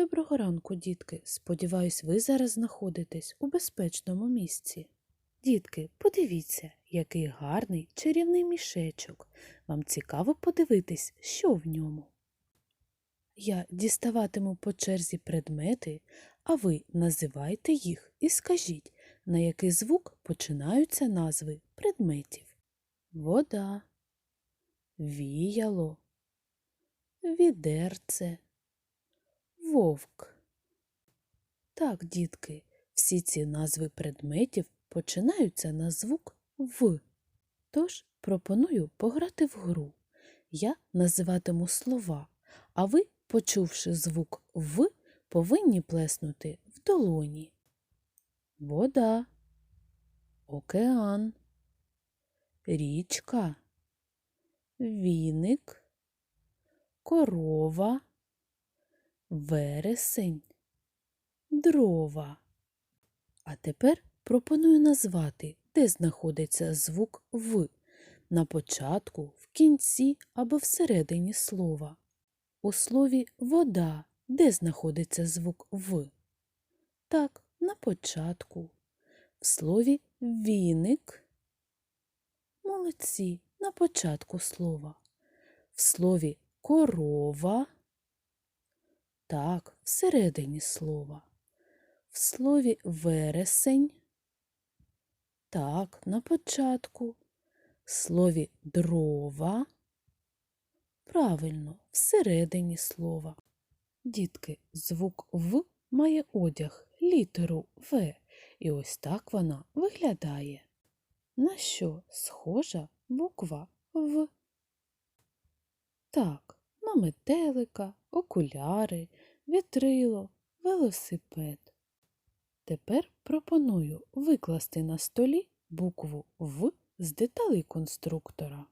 Доброго ранку, дітки. Сподіваюсь, ви зараз знаходитесь у безпечному місці. Дітки, подивіться, який гарний чарівний мішечок. Вам цікаво подивитись, що в ньому. Я діставатиму по черзі предмети, а ви називайте їх і скажіть, на який звук починаються назви предметів. Вода, віяло, відерце, вовк. Так, дітки, всі ці назви предметів починаються на звук В. Тож пропоную пограти в гру. Я називатиму слова, а ви, почувши звук В, повинні плеснути в долоні. Вода, океан, річка, віник, корова, вересень, дрова. А тепер пропоную назвати, де знаходиться звук В на початку, в кінці або всередині слова. У слові вода де знаходиться звук В? Так, на початку. В слові віник. Молодці на початку слова. В слові корова. Так, всередині слова. В слові вересень. Так, на початку. В слові дрова. Правильно, всередині слова. Дітки, звук В має одяг, літеру В, і ось так вона виглядає. На що схожа буква В? Так, на метелика, окуляри, вітрило, велосипед. Тепер пропоную викласти на столі букву В з деталей конструктора.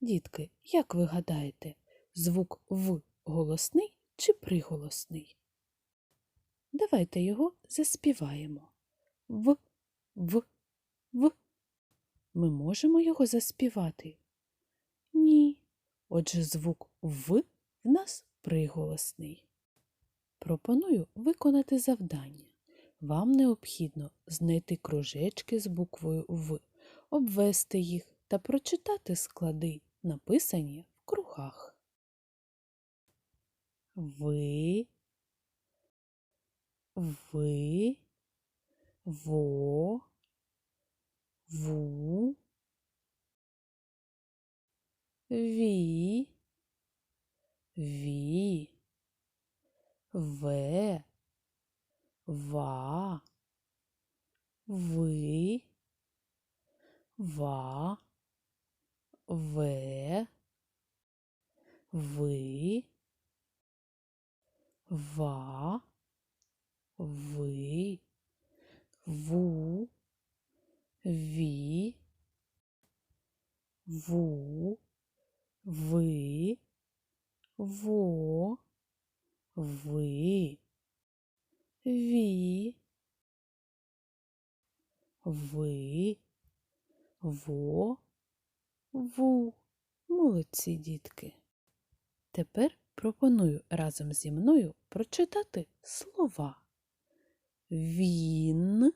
Дітки, як ви гадаєте, звук В голосний чи приголосний? Давайте його заспіваємо. В, В, В. Ми можемо його заспівати? Ні. Отже, звук В в нас приголосний. Пропоную виконати завдання. Вам необхідно знайти кружечки з буквою В, обвести їх та прочитати склади, написані в кругах. Ви, ви, во, ву, ві, ві, ве, ва, ви, ва, ве, ви, ва, ви, ву, ві, ву, ви, во, ви, ві, ви, во, ву. Молодці, дітки. Тепер пропоную разом зі мною прочитати слова. Він,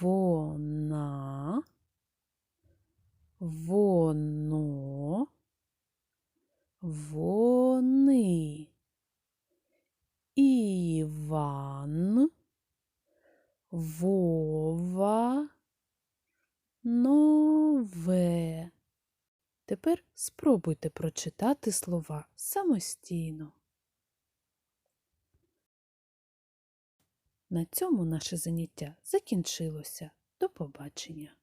вона, воно, вони. Іван, Вова, Тепер спробуйте прочитати слова самостійно. На цьому наше заняття закінчилося. До побачення!